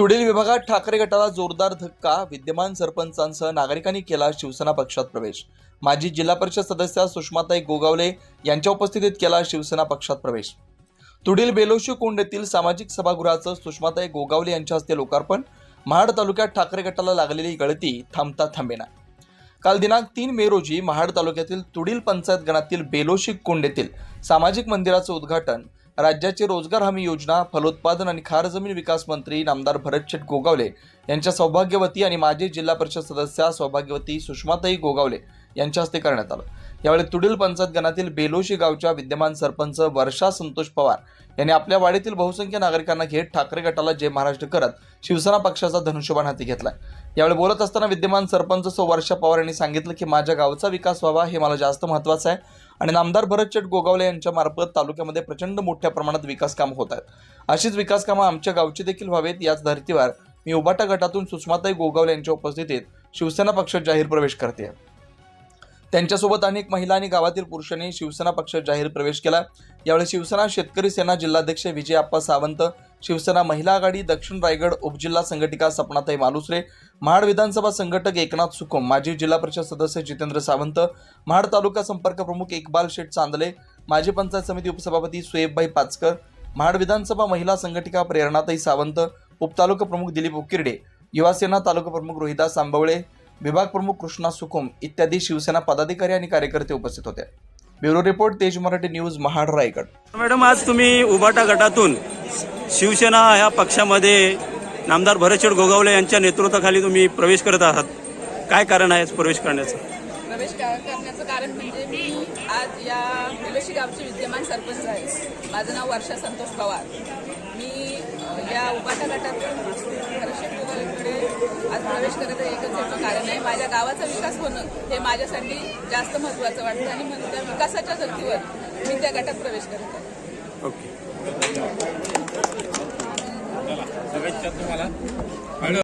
तुडील विभागात ठाकरे गटाला जोरदार धक्का विद्यमान सरपंचांसह नागरिकांनी केला शिवसेना पक्षात प्रवेश. माजी जिल्हा परिषद सदस्या सुषमाताई गोगावले यांच्या उपस्थितीत केला शिवसेना पक्षात प्रवेश. तुडील बेलोशी कुंड येथील सामाजिक सभागृहाचं सुषमाताई गोगावले यांच्या हस्ते लोकार्पण. महाड तालुक्यात ठाकरे गटाला लागलेली गळती थांबता थांबेना. काल दिनांक तीन मे रोजी महाड तालुक्यातील तुडील पंचायत गणातील बेलोशी कुंड येथील सामाजिक मंदिराचं उद्घाटन राज्याची रोजगार हमी योजना फलोत्पादन आणि खार जमीन विकास मंत्री नामदार भरतशेठ गोगावले यांच्या सौभाग्यवती आणि माजी जिल्हा परिषद सदस्या सौभाग्यवती सुषमाताई गोगावले यांच्या हस्ते करण्यात आलं. यावेळी तुडील पंचायत गणातील बेलोशी गावच्या विद्यमान सरपंच वर्षा संतोष पवार यांनी आपल्या वाडीतील बहुसंख्य नागरिकांना घेत ठाकरे गटाला जय महाराष्ट्र करत शिवसेना पक्षाचा धनुष्यबाण हाती घेतलाय. यावेळी बोलत असताना विद्यमान सरपंच सो वर्षा पवार यांनी सांगितलं की माझ्या गावचा विकास व्हावा हे मला जास्त महत्त्वाचं आहे आणि नामदार भरतचेट गोगावले यांच्या मार्फत तालुक्यामध्ये प्रचंड मोठ्या प्रमाणात विकास कामं होत आहेत. अशीच विकास कामं आमच्या गावची देखील व्हावेत याच धर्तीवर मी उबाटा गटातून सुषमाताई गोगावले यांच्या उपस्थितीत शिवसेना पक्षात जाहीर प्रवेश करते त्यांच्यासोबत अनेक महिला आणि गावातील पुरुषांनी शिवसेना पक्षात जाहीर प्रवेश केला. यावेळी शिवसेना शेतकरी सेना जिल्हाध्यक्ष विजय आप्पा सावंत शिवसेना महिला आघाडी दक्षिण रायगड उपजिल्हा संघटिका सपनाताई मालुसरे महाड विधानसभा संघटक एकनाथ सुकुम माजी जिल्हा परिषद सदस्य जितेंद्र सावंत महाड तालुका संपर्क प्रमुख इकबाल शेठ चांदले माजी पंचायत समिती उपसभापती सुएबभाई पाचकर महाड विधानसभा महिला संघटिका प्रेरणाताई सावंत उपतालुका प्रमुख दिलीप उकिर्डे युवासेना तालुका प्रमुख रोहिदास आंबवळे विभाग प्रमुख कृष्णा सुकुम इत्यादी शिवसेना पदाधिकारी आणि कार्यकर्ते उपस्थित होते. Bureau report Tej Marathi news Mahad Raigad. Madam आज तुम्ही उबाटा गटातून शिवसेना ह्या पक्षामध्ये नामदार भरतशेठ गोगावले यांच्या नेतृत्वाखाली तुम्ही प्रवेश करत आहात. काय कारण आहे प्रवेश करण्याचं? प्रवेश करण्याचं कारण म्हणजे मी आज या बिलोशी गावचे विद्यमान सरपंच आहे. माझं नाव वर्षा संतोष पवार. मी या उपाटा गोगावलेकडे आज प्रवेश करत आहे एकच याचं कारण आहे. माझ्या गावाचा विकास होणं हे माझ्यासाठी जास्त महत्त्वाचं वाटतं आणि म्हणून त्या विकासाच्या धर्तीवर मी त्या गटात प्रवेश करत. आहे ओके